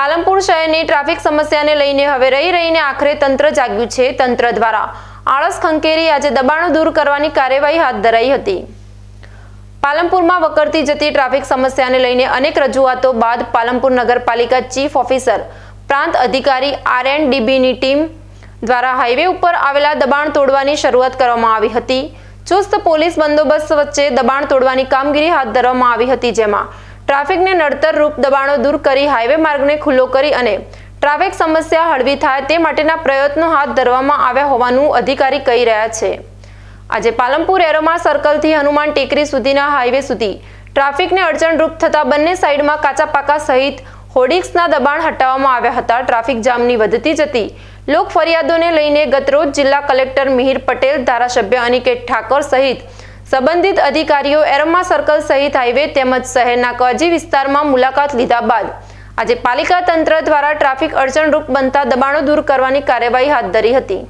પાલનપુર શહેરની ટ્રાફિક સમસ્યાને લઈને હવે રહી રહીને આખરે તંત્ર જાગ્યું છે તંત્ર દ્વારા. આળસ ખંકેરી આજે દબાણો દૂર કરવાની કાર્યવાહી હાથ ધરાઈ હતી. પાલનપુરમાં વકરતી જતી ટ્રાફિક સમસ્યાને લઈને અનેક રજૂઆતો બાદ પાલનપુર નગરપાલિકા ચીફ ઓફિસર, પ્રાંત અધિકારી આર એન ડીબીની ટીમ દ્વારા હાઈવે ઉપર આવેલા દબાણ તોડવાની શરૂઆત કરવામાં આવી હતી. ચુસ્ત પોલીસ બંદોબસ્ત વચ્ચે દબાણ તોડવાની કામગીરી હાથ ધરવામાં આવી હતી જેમાં ટ્રાફિકને નડતર રૂપ દબાણો દૂર કરી હાઈવે માર્ગને ખુલ્લો કરી અને ટ્રાફિક સમસ્યા હળવી થાય તે માટેના પ્રયત્નો હાથ ધરવામાં આવ્યા હોવાનું અધિકારી કહી રહ્યા છે. આજે પાલનપુર એરોમા સર્કલથી હનુમાન ટેકરી સુધીના હાઈવે સુધી ટ્રાફિકને અડચણરૂપ થતા બંને સાઈડમાં કાચા પાકા સહિત હોર્ડિંગ્સના દબાણ હટાવવામાં આવ્યા હતા. ટ્રાફિક જામની વધતી જતી લોક ફરિયાદોને લઈને ગતરોજ જિલ્લા કલેક્ટર મિહિર પટેલ, ધારાસભ્ય અનિકેત ઠાકોર સહિત સંબંધિત અધિકારીઓ એરમા સર્કલ સહિત હાઈવે તેમજ શહેરના કજી વિસ્તારમાં મુલાકાત લીધા બાદ આજે પાલિકા તંત્ર દ્વારા ટ્રાફિક અડચણરૂપ બનતા દબાણો દૂર કરવાની કાર્યવાહી હાથ ધરી હતી.